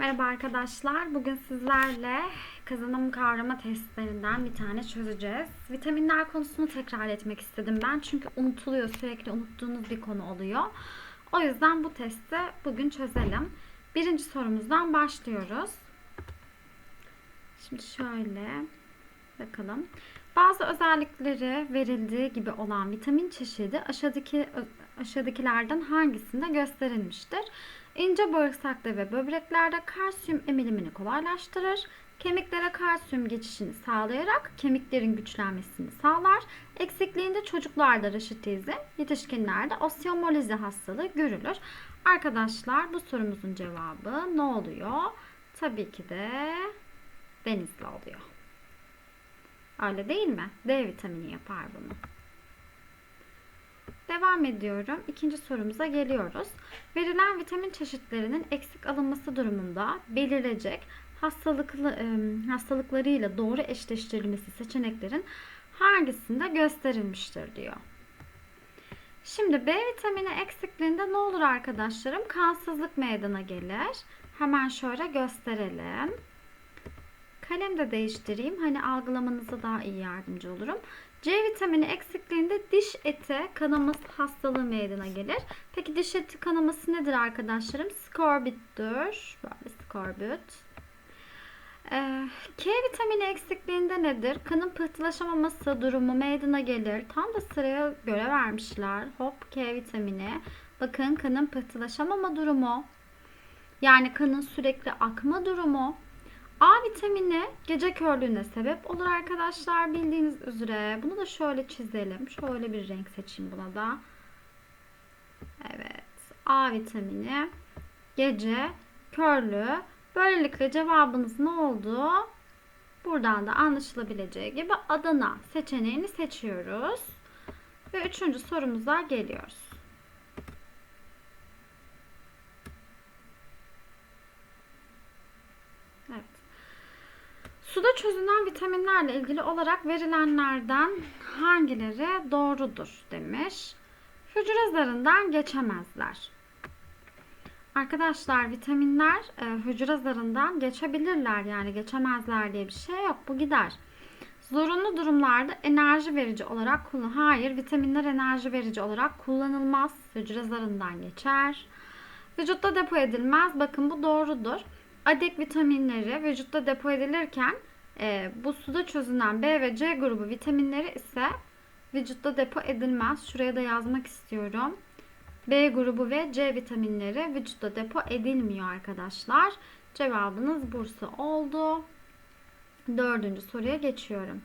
Merhaba arkadaşlar. Bugün sizlerle kazanım kavrama testlerinden bir tane çözeceğiz. Vitaminler konusunu tekrar etmek istedim ben. Çünkü unutuluyor. Sürekli unuttuğunuz bir konu oluyor. O yüzden bu testi bugün çözelim. Birinci sorumuzdan başlıyoruz. Şimdi şöyle bakalım. Bazı özellikleri verildiği gibi olan vitamin çeşidi aşağıdaki aşağıdakilerden hangisinde gösterilmiştir? İnce bağırsakta ve böbreklerde kalsiyum emilimini kolaylaştırır. Kemiklere kalsiyum geçişini sağlayarak kemiklerin güçlenmesini sağlar. Eksikliğinde çocuklarda raşitizm, yetişkinlerde osteomolizi hastalığı görülür. Arkadaşlar bu sorumuzun cevabı ne oluyor? Tabii ki de denizli oluyor. Öyle değil mi? D vitamini yapar bunu. Devam ediyorum. İkinci sorumuza geliyoruz. Verilen vitamin çeşitlerinin eksik alınması durumunda belirlecek hastalıklı hastalıklarıyla doğru eşleştirilmesi seçeneklerin hangisinde gösterilmiştir diyor. Şimdi B vitamini eksikliğinde ne olur arkadaşlarım? Kansızlık meydana gelir. Hemen şöyle gösterelim. Kalem de değiştireyim. Hani algılamanıza daha iyi yardımcı olurum. C vitamini eksikliğinde diş eti kanaması hastalığı meydana gelir. Peki diş eti kanaması nedir arkadaşlarım? Skorbit'tir. Böyle skorbut. Ee, K vitamini eksikliğinde nedir? Kanın pıhtılaşamaması durumu meydana gelir. Tam da sıraya göre vermişler. Hop K vitamini. Bakın kanın pıhtılaşamama durumu. Yani kanın sürekli akma durumu. A vitamini gece körlüğüne sebep olur arkadaşlar bildiğiniz üzere. Bunu da şöyle çizelim. Şöyle bir renk seçeyim buna da. Evet. A vitamini gece körlüğü. Böylelikle cevabınız ne oldu? Buradan da anlaşılabileceği gibi Adana seçeneğini seçiyoruz. Ve üçüncü sorumuza geliyoruz. Evet. Suda çözünen vitaminlerle ilgili olarak verilenlerden hangileri doğrudur demiş. Hücre zarından geçemezler. Arkadaşlar vitaminler e, hücre zarından geçebilirler yani geçemezler diye bir şey yok bu gider. Zorunlu durumlarda enerji verici olarak kullan. Hayır vitaminler enerji verici olarak kullanılmaz. Hücre zarından geçer. Vücutta depo edilmez. Bakın bu doğrudur. Adek vitaminleri vücutta depo edilirken e, bu suda çözünen B ve C grubu vitaminleri ise vücutta depo edilmez. Şuraya da yazmak istiyorum. B grubu ve C vitaminleri vücutta depo edilmiyor arkadaşlar. Cevabınız Bursa oldu. Dördüncü soruya geçiyorum.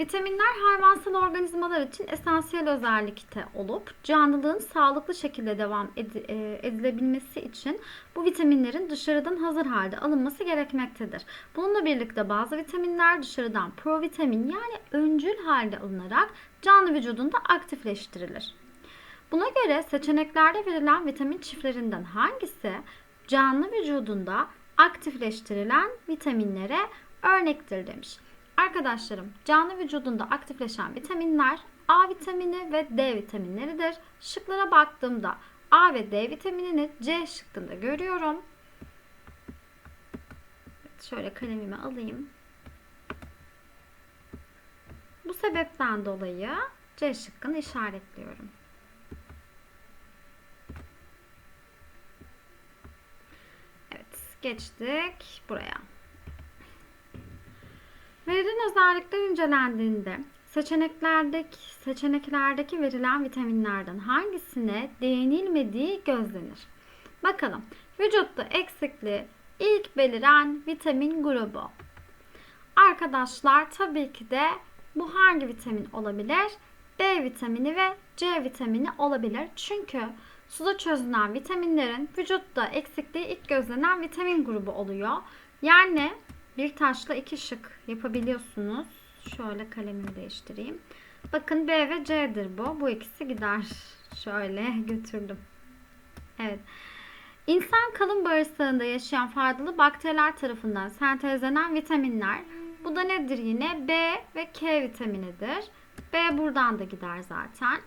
Vitaminler hayvansal organizmalar için esansiyel özellikte olup canlılığın sağlıklı şekilde devam e, edilebilmesi için bu vitaminlerin dışarıdan hazır halde alınması gerekmektedir. Bununla birlikte bazı vitaminler dışarıdan provitamin yani öncül halde alınarak canlı vücudunda aktifleştirilir. Buna göre seçeneklerde verilen vitamin çiftlerinden hangisi canlı vücudunda aktifleştirilen vitaminlere örnektir demiş. Arkadaşlarım canlı vücudunda aktifleşen vitaminler A vitamini ve D vitaminleridir. Şıklara baktığımda A ve D vitaminini C şıkkında görüyorum. Şöyle kalemimi alayım. Bu sebepten dolayı C şıkkını işaretliyorum. Evet geçtik buraya. Verilen özellikler incelendiğinde seçeneklerdeki, seçeneklerdeki verilen vitaminlerden hangisine değinilmediği gözlenir. Bakalım vücutta eksikliği ilk beliren vitamin grubu. Arkadaşlar tabii ki de bu hangi vitamin olabilir? B vitamini ve C vitamini olabilir. Çünkü suda çözünen vitaminlerin vücutta eksikliği ilk gözlenen vitamin grubu oluyor. Yani bir taşla iki şık yapabiliyorsunuz. Şöyle kalemimi değiştireyim. Bakın B ve C'dir bu. Bu ikisi gider. Şöyle götürdüm. Evet. İnsan kalın bağırsağında yaşayan faydalı bakteriler tarafından sentezlenen vitaminler. Bu da nedir yine? B ve K vitaminidir. B buradan da gider zaten.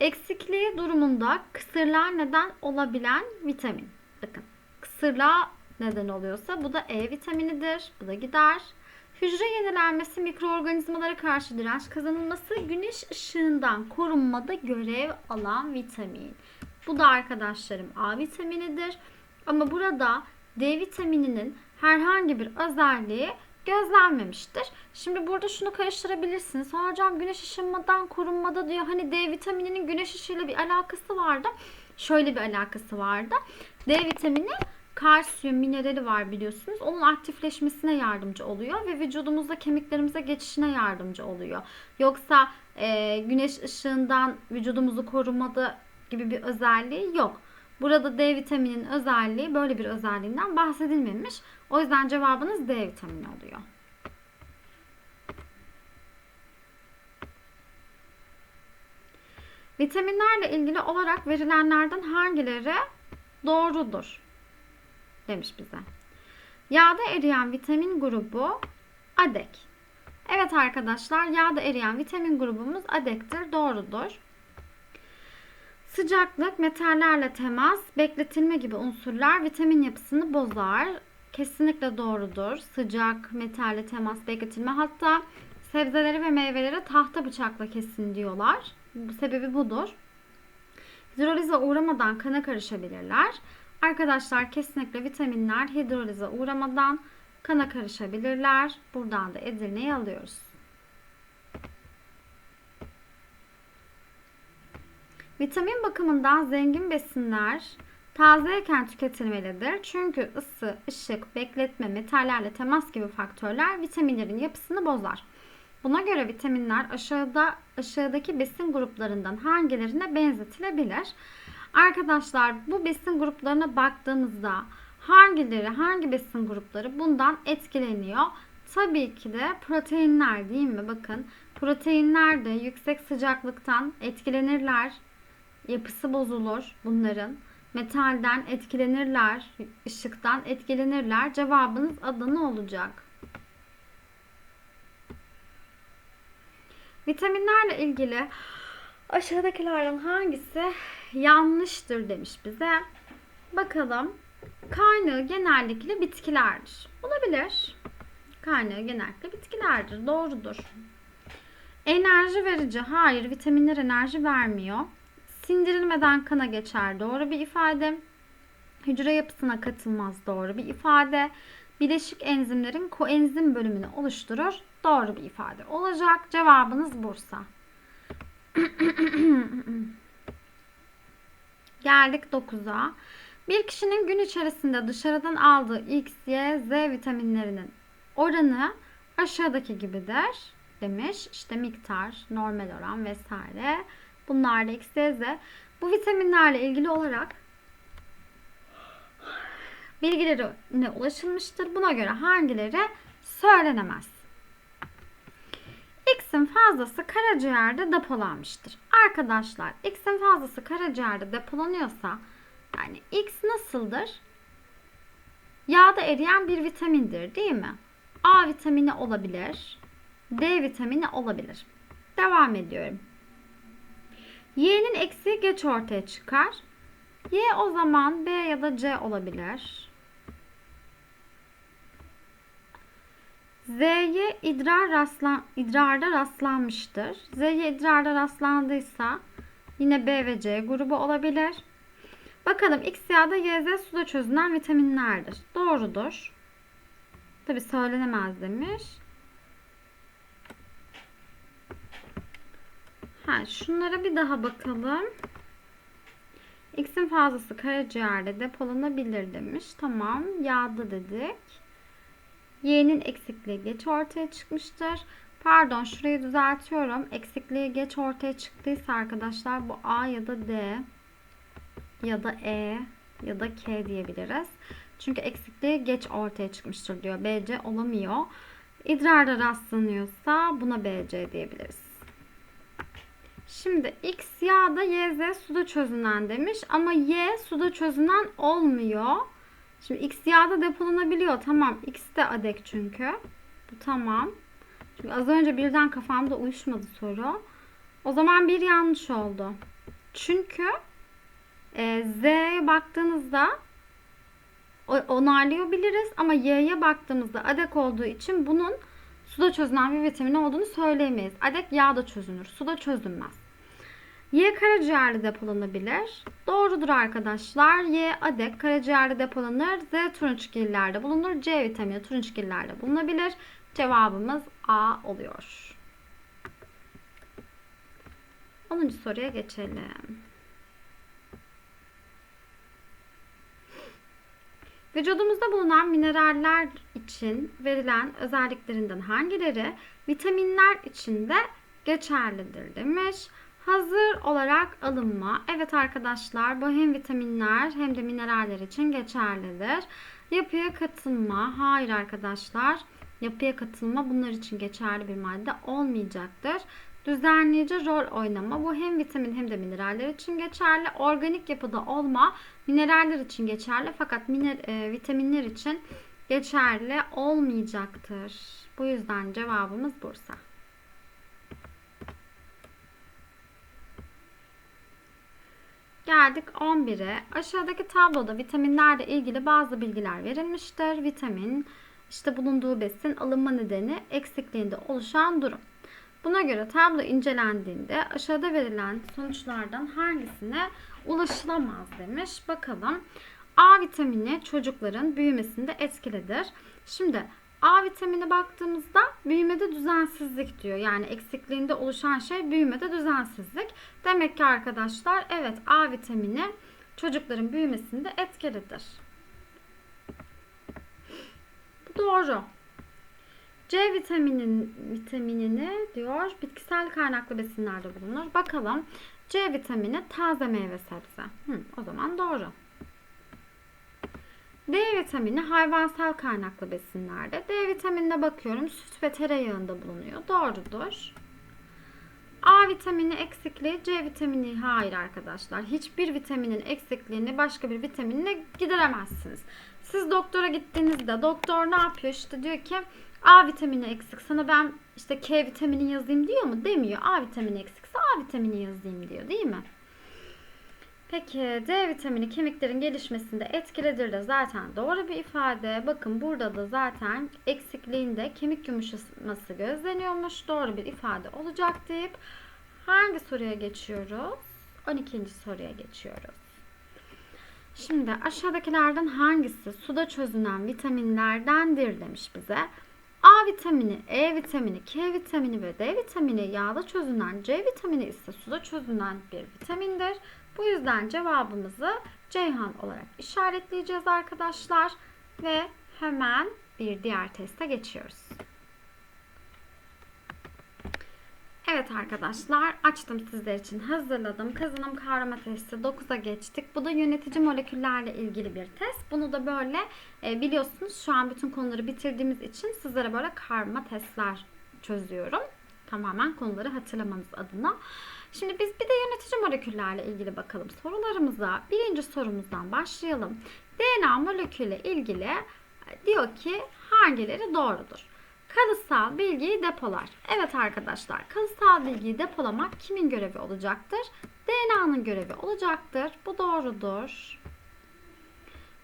Eksikliği durumunda kısırlığa neden olabilen vitamin. Bakın kısırlığa neden oluyorsa bu da E vitaminidir. Bu da gider. Hücre yenilenmesi, mikroorganizmalara karşı direnç kazanılması, güneş ışığından korunmada görev alan vitamin. Bu da arkadaşlarım A vitaminidir. Ama burada D vitamininin herhangi bir özelliği gözlenmemiştir. Şimdi burada şunu karıştırabilirsiniz. "Ha Hocam güneş ışınmadan korunmada diyor. Hani D vitamininin güneş ışığıyla bir alakası vardı. Şöyle bir alakası vardı. D vitamini kalsiyum minerali var biliyorsunuz. Onun aktifleşmesine yardımcı oluyor ve vücudumuzda kemiklerimize geçişine yardımcı oluyor. Yoksa e, güneş ışığından vücudumuzu korumada gibi bir özelliği yok. Burada D vitaminin özelliği böyle bir özelliğinden bahsedilmemiş. O yüzden cevabınız D vitamini oluyor. Vitaminlerle ilgili olarak verilenlerden hangileri doğrudur? Demiş bize. Yağda eriyen vitamin grubu adek. Evet arkadaşlar yağda eriyen vitamin grubumuz adektir. Doğrudur. Sıcaklık, metallerle temas, bekletilme gibi unsurlar vitamin yapısını bozar. Kesinlikle doğrudur. Sıcak, metalle temas, bekletilme. Hatta sebzeleri ve meyveleri tahta bıçakla kesin diyorlar. Sebebi budur. Hidrolize uğramadan kana karışabilirler. Arkadaşlar kesinlikle vitaminler hidrolize uğramadan kana karışabilirler. Buradan da Edirne'yi alıyoruz. Vitamin bakımından zengin besinler tazeyken tüketilmelidir. Çünkü ısı, ışık, bekletme, metallerle temas gibi faktörler vitaminlerin yapısını bozar. Buna göre vitaminler aşağıda aşağıdaki besin gruplarından hangilerine benzetilebilir? Arkadaşlar bu besin gruplarına baktığımızda hangileri, hangi besin grupları bundan etkileniyor? Tabii ki de proteinler değil mi? Bakın proteinler de yüksek sıcaklıktan etkilenirler. Yapısı bozulur bunların. Metalden etkilenirler, ışıktan etkilenirler. Cevabınız Adana olacak. Vitaminlerle ilgili aşağıdakilerden hangisi yanlıştır demiş bize. Bakalım. Kaynağı genellikle bitkilerdir. Olabilir. Kaynağı genellikle bitkilerdir. Doğrudur. Enerji verici. Hayır, vitaminler enerji vermiyor. Sindirilmeden kana geçer. Doğru bir ifade. Hücre yapısına katılmaz. Doğru bir ifade. Bileşik enzimlerin koenzim bölümünü oluşturur. Doğru bir ifade olacak. Cevabınız Bursa. Geldik 9'a. Bir kişinin gün içerisinde dışarıdan aldığı X, Y, Z vitaminlerinin oranı aşağıdaki gibidir demiş. İşte miktar, normal oran vesaire. Bunlar da X, Y, Z. Bu vitaminlerle ilgili olarak bilgilerine ulaşılmıştır. Buna göre hangileri söylenemez. X'in fazlası karaciğerde depolanmıştır. Arkadaşlar X'in fazlası karaciğerde depolanıyorsa yani X nasıldır? Yağda eriyen bir vitamindir değil mi? A vitamini olabilir. D vitamini olabilir. Devam ediyorum. Y'nin eksiği geç ortaya çıkar. Y o zaman B ya da C olabilir. Z'ye idrar rastlan, idrarda rastlanmıştır. Z'ye idrarda rastlandıysa yine B ve C grubu olabilir. Bakalım X yağda YZ suda çözünen vitaminlerdir. Doğrudur. Tabi söylenemez demiş. Ha, şunlara bir daha bakalım. X'in fazlası karaciğerde depolanabilir demiş. Tamam. Yağda dedik. Y'nin eksikliği geç ortaya çıkmıştır. Pardon şurayı düzeltiyorum. Eksikliği geç ortaya çıktıysa arkadaşlar bu A ya da D ya da E ya da K diyebiliriz. Çünkü eksikliği geç ortaya çıkmıştır diyor. BC olamıyor. İdrarda rastlanıyorsa buna BC diyebiliriz. Şimdi X yağda YZ suda çözünen demiş ama Y suda çözünen olmuyor. Şimdi X yağda depolanabiliyor. Tamam. X de adek çünkü. Bu tamam. Çünkü az önce birden kafamda uyuşmadı soru. O zaman bir yanlış oldu. Çünkü e, Z'ye baktığınızda o- onaylıyor biliriz ama Y'ye baktığımızda adek olduğu için bunun suda çözünen bir vitamin olduğunu söyleyemeyiz. Adek yağda çözünür, suda çözünmez. Y karaciğerde depolanabilir. Doğrudur arkadaşlar. Y adek karaciğerde depolanır. Z turunçgillerde bulunur. C vitamini turunçgillerde bulunabilir. Cevabımız A oluyor. 10. soruya geçelim. Vücudumuzda bulunan mineraller için verilen özelliklerinden hangileri vitaminler için de geçerlidir demiş. Hazır olarak alınma. Evet arkadaşlar bu hem vitaminler hem de mineraller için geçerlidir. Yapıya katılma. Hayır arkadaşlar. Yapıya katılma bunlar için geçerli bir madde olmayacaktır. Düzenleyici rol oynama. Bu hem vitamin hem de mineraller için geçerli. Organik yapıda olma mineraller için geçerli fakat miner, e, vitaminler için geçerli olmayacaktır. Bu yüzden cevabımız Bursa. Geldik 11'e. Aşağıdaki tabloda vitaminlerle ilgili bazı bilgiler verilmiştir. Vitamin işte bulunduğu besin alınma nedeni eksikliğinde oluşan durum. Buna göre tablo incelendiğinde aşağıda verilen sonuçlardan hangisine ulaşılamaz demiş. Bakalım. A vitamini çocukların büyümesinde etkilidir. Şimdi A vitamini baktığımızda büyümede düzensizlik diyor. Yani eksikliğinde oluşan şey büyümede düzensizlik. Demek ki arkadaşlar evet A vitamini çocukların büyümesinde etkilidir. Bu doğru. C vitaminin vitaminini diyor bitkisel kaynaklı besinlerde bulunur. Bakalım C vitamini taze meyve sebze. Hı, o zaman doğru. D vitamini hayvansal kaynaklı besinlerde. D vitaminine bakıyorum süt ve tereyağında bulunuyor. Doğrudur. A vitamini eksikliği, C vitamini hayır arkadaşlar. Hiçbir vitaminin eksikliğini başka bir vitaminle gideremezsiniz. Siz doktora gittiğinizde doktor ne yapıyor? İşte diyor ki A vitamini eksik. Sana ben işte K vitamini yazayım diyor mu? Demiyor. A vitamini eksikse A vitamini yazayım diyor değil mi? Peki D vitamini kemiklerin gelişmesinde etkilidir de zaten doğru bir ifade. Bakın burada da zaten eksikliğinde kemik yumuşaması gözleniyormuş. Doğru bir ifade olacak deyip hangi soruya geçiyoruz? 12. soruya geçiyoruz. Şimdi aşağıdakilerden hangisi suda çözünen vitaminlerdendir demiş bize. A vitamini, E vitamini, K vitamini ve D vitamini yağda çözünen, C vitamini ise suda çözünen bir vitamindir. Bu yüzden cevabımızı Ceyhan olarak işaretleyeceğiz arkadaşlar. Ve hemen bir diğer teste geçiyoruz. Evet arkadaşlar açtım sizler için hazırladım. Kazanım kavrama testi 9'a geçtik. Bu da yönetici moleküllerle ilgili bir test. Bunu da böyle e, biliyorsunuz şu an bütün konuları bitirdiğimiz için sizlere böyle karma testler çözüyorum. Tamamen konuları hatırlamanız adına. Şimdi biz bir de yönetici moleküllerle ilgili bakalım sorularımıza. Birinci sorumuzdan başlayalım. DNA molekülle ilgili e, diyor ki hangileri doğrudur? Kalıtsal bilgiyi depolar. Evet arkadaşlar kalıtsal bilgiyi depolamak kimin görevi olacaktır? DNA'nın görevi olacaktır. Bu doğrudur.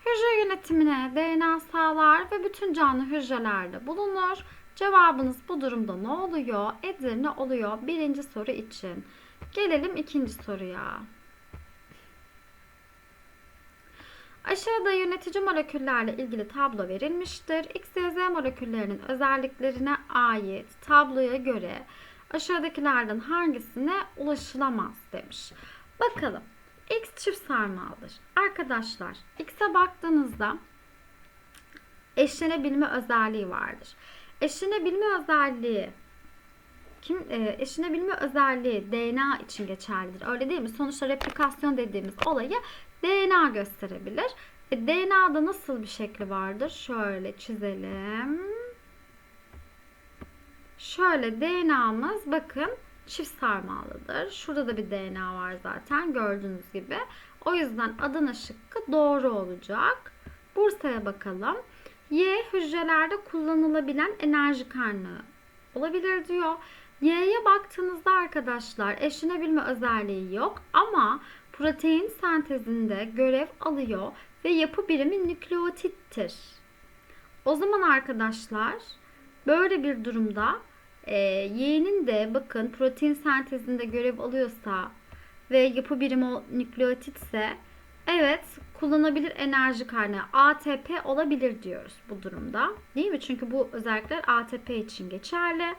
Hücre yönetimine DNA sağlar ve bütün canlı hücrelerde bulunur. Cevabınız bu durumda ne oluyor? Edirne oluyor birinci soru için. Gelelim ikinci soruya. Aşağıda yönetici moleküllerle ilgili tablo verilmiştir. X, Y, Z moleküllerinin özelliklerine ait tabloya göre aşağıdakilerden hangisine ulaşılamaz demiş. Bakalım. X çift sarmaldır. Arkadaşlar X'e baktığınızda eşlenebilme özelliği vardır. Eşlenebilme özelliği kim e, eşlenebilme özelliği DNA için geçerlidir. Öyle değil mi? Sonuçta replikasyon dediğimiz olayı DNA gösterebilir. E, DNA'da nasıl bir şekli vardır? Şöyle çizelim. Şöyle DNA'mız bakın çift sarmalıdır. Şurada da bir DNA var zaten gördüğünüz gibi. O yüzden Adana şıkkı doğru olacak. Bursa'ya bakalım. Y hücrelerde kullanılabilen enerji kaynağı olabilir diyor. Y'ye baktığınızda arkadaşlar eşlenebilme özelliği yok ama protein sentezinde görev alıyor ve yapı birimi nükleotittir. O zaman arkadaşlar böyle bir durumda e, Y'nin de bakın protein sentezinde görev alıyorsa ve yapı birimi nükleotitse evet kullanabilir enerji kaynağı ATP olabilir diyoruz bu durumda. Değil mi? Çünkü bu özellikler ATP için geçerli.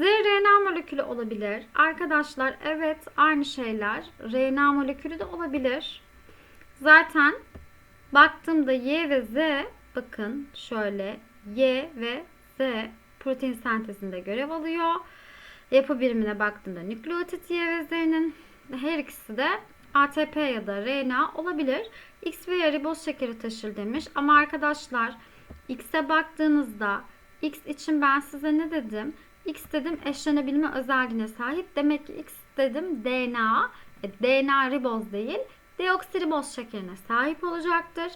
Z-RNA molekülü olabilir. Arkadaşlar evet aynı şeyler. RNA molekülü de olabilir. Zaten baktığımda Y ve Z bakın şöyle Y ve Z protein sentezinde görev alıyor. Yapı birimine baktığımda nükleotit Y ve Z'nin her ikisi de ATP ya da RNA olabilir. X ve Y riboz şekeri taşır demiş. Ama arkadaşlar X'e baktığınızda X için ben size ne dedim? X dedim eşlenebilme özelliğine sahip. Demek ki X dedim DNA. E, DNA riboz değil. Deoksiriboz şekerine sahip olacaktır.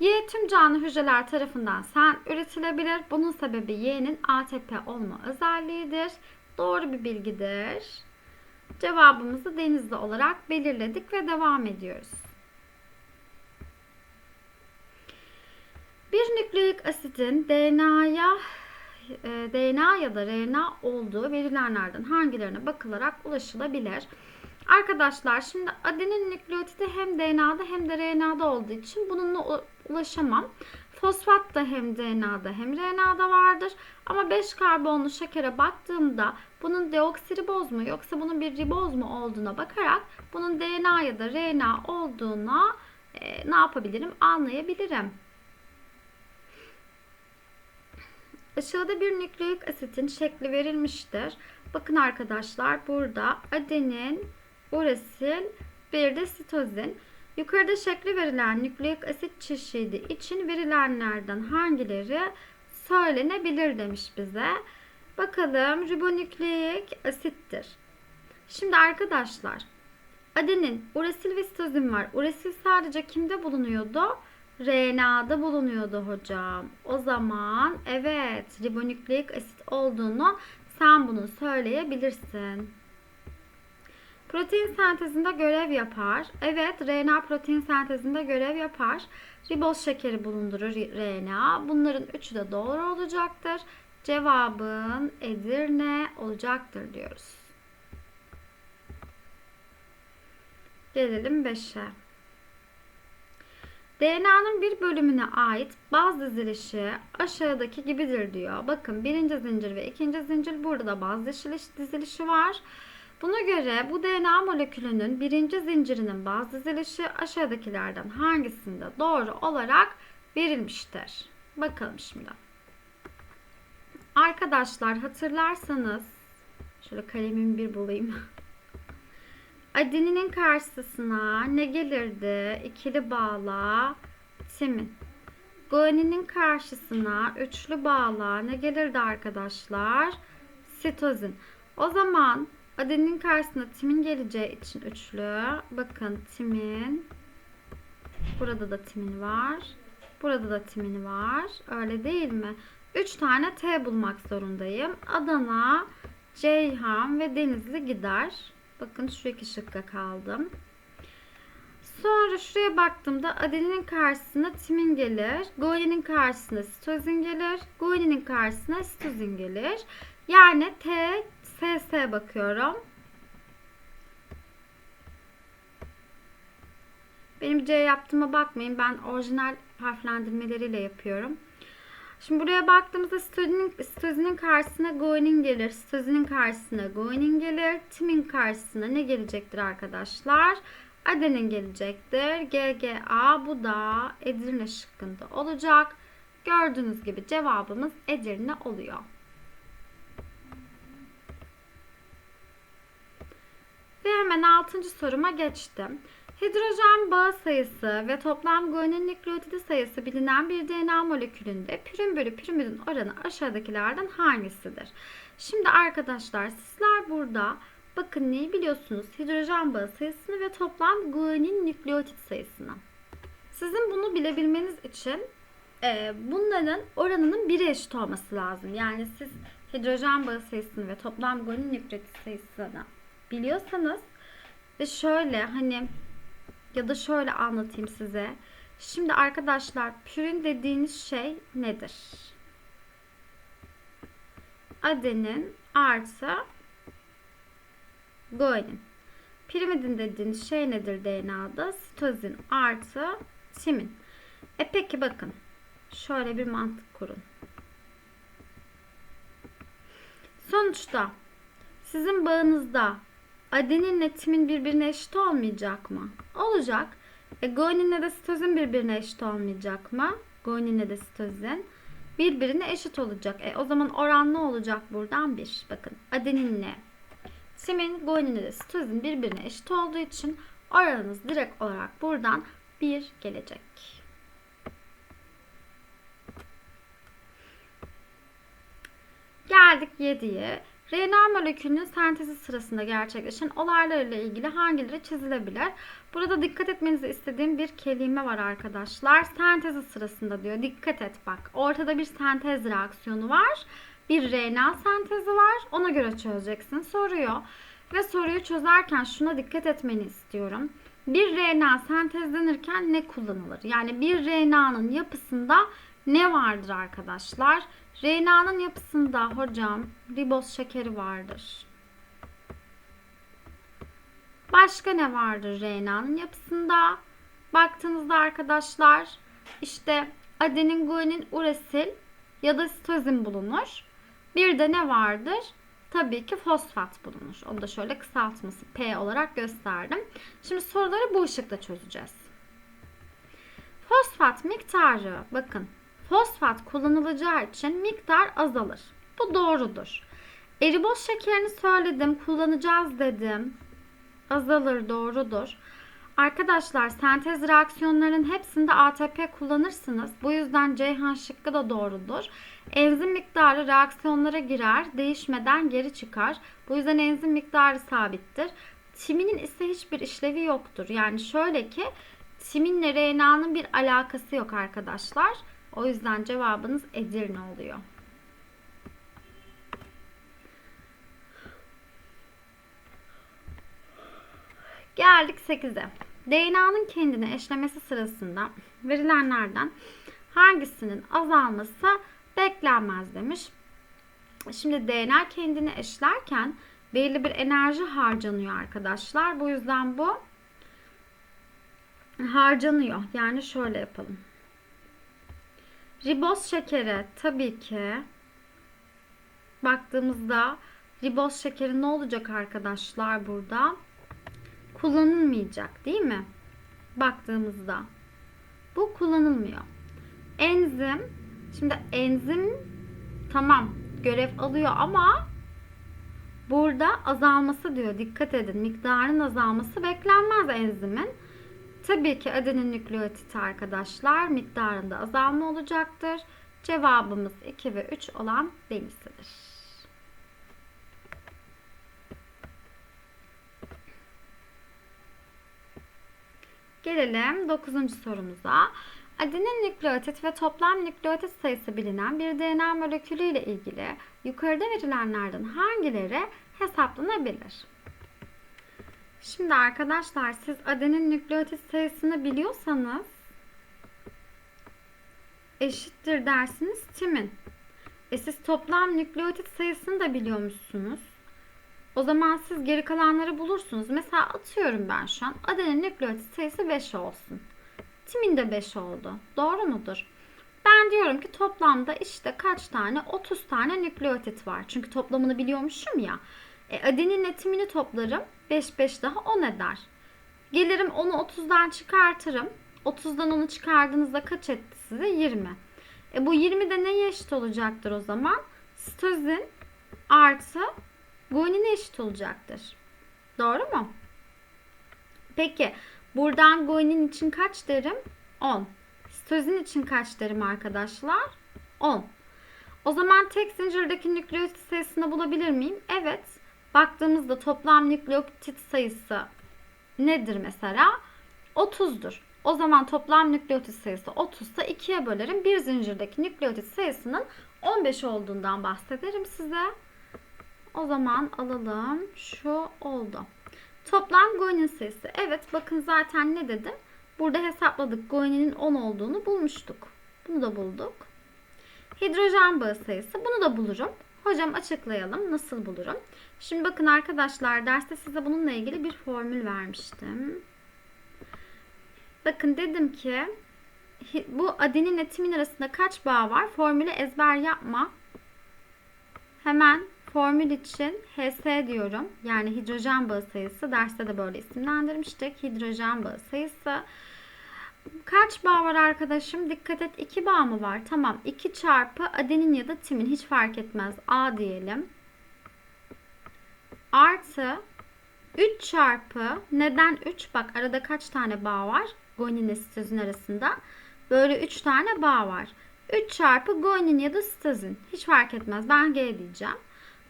Y tüm canlı hücreler tarafından sen üretilebilir. Bunun sebebi Y'nin ATP olma özelliğidir. Doğru bir bilgidir. Cevabımızı denizli olarak belirledik ve devam ediyoruz. Bir nükleik asitin DNA'ya DNA ya da RNA olduğu verilenlerden hangilerine bakılarak ulaşılabilir? Arkadaşlar şimdi adenin nükleotidi hem DNA'da hem de RNA'da olduğu için bununla ulaşamam. Fosfat da hem DNA'da hem RNA'da vardır. Ama 5 karbonlu şekere baktığımda bunun deoksiriboz mu yoksa bunun bir riboz mu olduğuna bakarak bunun DNA ya da RNA olduğuna e, ne yapabilirim anlayabilirim. Aşağıda bir nükleik asitin şekli verilmiştir. Bakın arkadaşlar burada adenin, urasil, bir de sitozin. Yukarıda şekli verilen nükleik asit çeşidi için verilenlerden hangileri söylenebilir demiş bize. Bakalım ribonükleik asittir. Şimdi arkadaşlar adenin, urasil ve sitozin var. Urasil sadece kimde bulunuyordu? RNA'da bulunuyordu hocam. O zaman evet ribonükleik asit olduğunu sen bunu söyleyebilirsin. Protein sentezinde görev yapar. Evet RNA protein sentezinde görev yapar. Riboz şekeri bulundurur RNA. Bunların üçü de doğru olacaktır. Cevabın Edirne olacaktır diyoruz. Gelelim 5'e. DNA'nın bir bölümüne ait baz dizilişi aşağıdaki gibidir diyor. Bakın birinci zincir ve ikinci zincir burada da baz dizilişi var. Buna göre bu DNA molekülünün birinci zincirinin baz dizilişi aşağıdakilerden hangisinde doğru olarak verilmiştir? Bakalım şimdi. Arkadaşlar hatırlarsanız şöyle kalemimi bir bulayım. Adeninin karşısına ne gelirdi? İkili bağla timin. Guaninin karşısına üçlü bağla ne gelirdi arkadaşlar? Sitozin. O zaman adenin karşısına timin geleceği için üçlü. Bakın timin. Burada da timin var. Burada da timin var. Öyle değil mi? 3 tane T bulmak zorundayım. Adana, Ceyhan ve Denizli gider. Bakın şu iki şıkka kaldım. Sonra şuraya baktığımda adeninin karşısına timin gelir. Guaninin karşısına sitozin gelir. Guaninin karşısına sitozin gelir. Yani T, S, S bakıyorum. Benim C yaptığıma bakmayın. Ben orijinal harflendirmeleriyle yapıyorum. Şimdi buraya baktığımızda sitozinin, sitozinin karşısına guanin gelir. Sitozinin karşısına guanin gelir. Timin karşısına ne gelecektir arkadaşlar? Adenin gelecektir. GGA bu da Edirne şıkkında olacak. Gördüğünüz gibi cevabımız Edirne oluyor. Ve hemen 6. soruma geçtim. Hidrojen bağı sayısı ve toplam guanin nükleotidi sayısı bilinen bir DNA molekülünde pürin bölü pirimidin oranı aşağıdakilerden hangisidir? Şimdi arkadaşlar sizler burada bakın neyi biliyorsunuz? Hidrojen bağı sayısını ve toplam guanin nükleotit sayısını. Sizin bunu bilebilmeniz için e, bunların oranının 1'e eşit olması lazım. Yani siz hidrojen bağı sayısını ve toplam guanin nükleotit sayısını biliyorsanız ve şöyle hani ya da şöyle anlatayım size. Şimdi arkadaşlar pürin dediğiniz şey nedir? Adenin artı guanin. Pirimidin dediğiniz şey nedir DNA'da? Sitozin artı timin. E peki bakın. Şöyle bir mantık kurun. Sonuçta sizin bağınızda adeninle timin birbirine eşit olmayacak mı? Olacak. E guaninle de sitozin birbirine eşit olmayacak mı? Guaninle de sitozin birbirine eşit olacak. E o zaman oran ne olacak buradan? Bir. Bakın adeninle timin, guaninle de sitozin birbirine eşit olduğu için oranınız direkt olarak buradan 1 gelecek. Geldik 7'ye. RNA molekülünün sentezi sırasında gerçekleşen olaylarla ilgili hangileri çizilebilir? Burada dikkat etmenizi istediğim bir kelime var arkadaşlar. Sentezi sırasında diyor. Dikkat et bak. Ortada bir sentez reaksiyonu var. Bir RNA sentezi var. Ona göre çözeceksin soruyor. Ve soruyu çözerken şuna dikkat etmeni istiyorum. Bir RNA sentezlenirken ne kullanılır? Yani bir RNA'nın yapısında ne vardır arkadaşlar? RNA'nın yapısında hocam riboz şekeri vardır. Başka ne vardır RNA'nın yapısında? Baktığınızda arkadaşlar işte adenin, guanin, uresil ya da sitozin bulunur. Bir de ne vardır? Tabii ki fosfat bulunur. Onu da şöyle kısaltması P olarak gösterdim. Şimdi soruları bu ışıkta çözeceğiz. Fosfat miktarı bakın fosfat kullanılacağı için miktar azalır. Bu doğrudur. Eriboz şekerini söyledim, kullanacağız dedim. Azalır, doğrudur. Arkadaşlar sentez reaksiyonlarının hepsinde ATP kullanırsınız. Bu yüzden Ceyhan şıkkı da doğrudur. Enzim miktarı reaksiyonlara girer, değişmeden geri çıkar. Bu yüzden enzim miktarı sabittir. Timinin ise hiçbir işlevi yoktur. Yani şöyle ki timinle RNA'nın bir alakası yok arkadaşlar. O yüzden cevabınız Edirne oluyor. Geldik 8'e. DNA'nın kendine eşlemesi sırasında verilenlerden hangisinin azalması beklenmez demiş. Şimdi DNA kendini eşlerken belli bir enerji harcanıyor arkadaşlar. Bu yüzden bu harcanıyor. Yani şöyle yapalım. Riboz şekeri tabii ki baktığımızda riboz şekeri ne olacak arkadaşlar burada? Kullanılmayacak değil mi? Baktığımızda. Bu kullanılmıyor. Enzim şimdi enzim tamam görev alıyor ama burada azalması diyor. Dikkat edin. Miktarın azalması beklenmez enzimin. Tabii ki adenin nükleotidi arkadaşlar miktarında azalma olacaktır. Cevabımız 2 ve 3 olan Denizli'dir. Gelelim 9. sorumuza. Adenin nükleotit ve toplam nükleotit sayısı bilinen bir DNA molekülü ile ilgili yukarıda verilenlerden hangileri hesaplanabilir? Şimdi arkadaşlar siz adenin nükleotit sayısını biliyorsanız eşittir dersiniz timin. E siz toplam nükleotit sayısını da biliyormuşsunuz. O zaman siz geri kalanları bulursunuz. Mesela atıyorum ben şu an adenin nükleotit sayısı 5 olsun. Timin de 5 oldu. Doğru mudur? Ben diyorum ki toplamda işte kaç tane? 30 tane nükleotit var. Çünkü toplamını biliyormuşum ya. E, adeninle timini toplarım. 5 5 daha 10 eder. Gelirim onu 30'dan çıkartırım. 30'dan onu çıkardığınızda kaç etti size? 20. E bu 20 de neye eşit olacaktır o zaman? Sitozin artı guanine eşit olacaktır. Doğru mu? Peki buradan guanin için kaç derim? 10. Sitozin için kaç derim arkadaşlar? 10. O zaman tek zincirdeki nükleotit sayısını bulabilir miyim? Evet. Baktığımızda toplam nükleotit sayısı nedir mesela? 30'dur. O zaman toplam nükleotit sayısı 30 ise 2'ye bölerim. Bir zincirdeki nükleotit sayısının 15 olduğundan bahsederim size. O zaman alalım. Şu oldu. Toplam guanin sayısı. Evet bakın zaten ne dedim? Burada hesapladık. Guaninin 10 olduğunu bulmuştuk. Bunu da bulduk. Hidrojen bağı sayısı. Bunu da bulurum. Hocam açıklayalım. Nasıl bulurum? Şimdi bakın arkadaşlar derste size bununla ilgili bir formül vermiştim. Bakın dedim ki bu adeninle timin arasında kaç bağ var? Formülü ezber yapma. Hemen formül için HS diyorum. Yani hidrojen bağı sayısı. Derste de böyle isimlendirmiştik. Hidrojen bağı sayısı. Kaç bağ var arkadaşım? Dikkat et 2 bağ mı var? Tamam 2 çarpı adenin ya da timin hiç fark etmez. A diyelim. Artı 3 çarpı neden 3? Bak arada kaç tane bağ var? Guanin ile sitozin arasında. Böyle 3 tane bağ var. 3 çarpı guanin ya da sitozin. Hiç fark etmez. Ben G diyeceğim.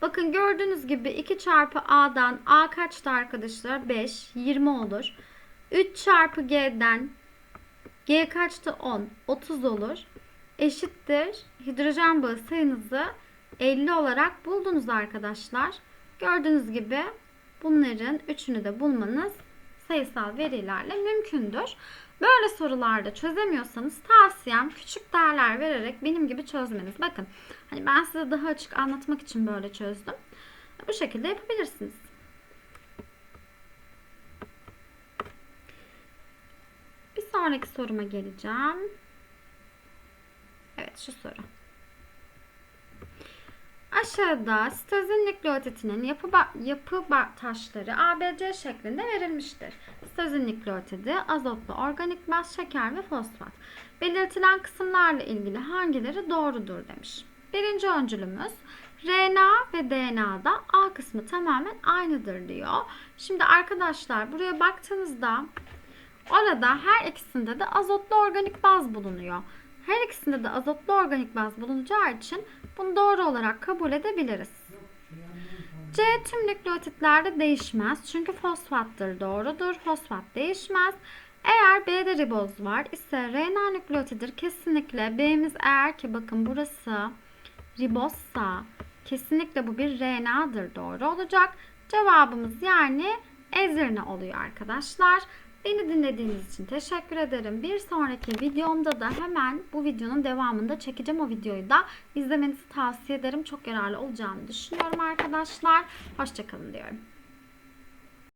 Bakın gördüğünüz gibi 2 çarpı A'dan A kaçtı arkadaşlar? 5. 20 olur. 3 çarpı G'den G kaçtı? 10. 30 olur. Eşittir. Hidrojen bağı sayınızı 50 olarak buldunuz arkadaşlar. Gördüğünüz gibi bunların üçünü de bulmanız sayısal verilerle mümkündür. Böyle sorularda çözemiyorsanız tavsiyem küçük değerler vererek benim gibi çözmeniz. Bakın hani ben size daha açık anlatmak için böyle çözdüm. Bu şekilde yapabilirsiniz. Bir sonraki soruma geleceğim. Evet şu soru. Aşağıda sitozin nükleotidinin yapı, yapı taşları ABC şeklinde verilmiştir. Sitozin nükleotidi azotlu organik baz, şeker ve fosfat. Belirtilen kısımlarla ilgili hangileri doğrudur demiş. Birinci öncülümüz RNA ve DNA'da A kısmı tamamen aynıdır diyor. Şimdi arkadaşlar buraya baktığınızda orada her ikisinde de azotlu organik baz bulunuyor. Her ikisinde de azotlu organik baz bulunacağı için bunu doğru olarak kabul edebiliriz. C tüm nükleotitlerde değişmez. Çünkü fosfattır. Doğrudur. Fosfat değişmez. Eğer B'de riboz var ise RNA nükleotidir. Kesinlikle B'miz eğer ki bakın burası ribozsa kesinlikle bu bir RNA'dır. Doğru olacak. Cevabımız yani Ezirne oluyor arkadaşlar. Beni dinlediğiniz için teşekkür ederim. Bir sonraki videomda da hemen bu videonun devamında çekeceğim o videoyu da izlemenizi tavsiye ederim. Çok yararlı olacağını düşünüyorum arkadaşlar. Hoşçakalın diyorum.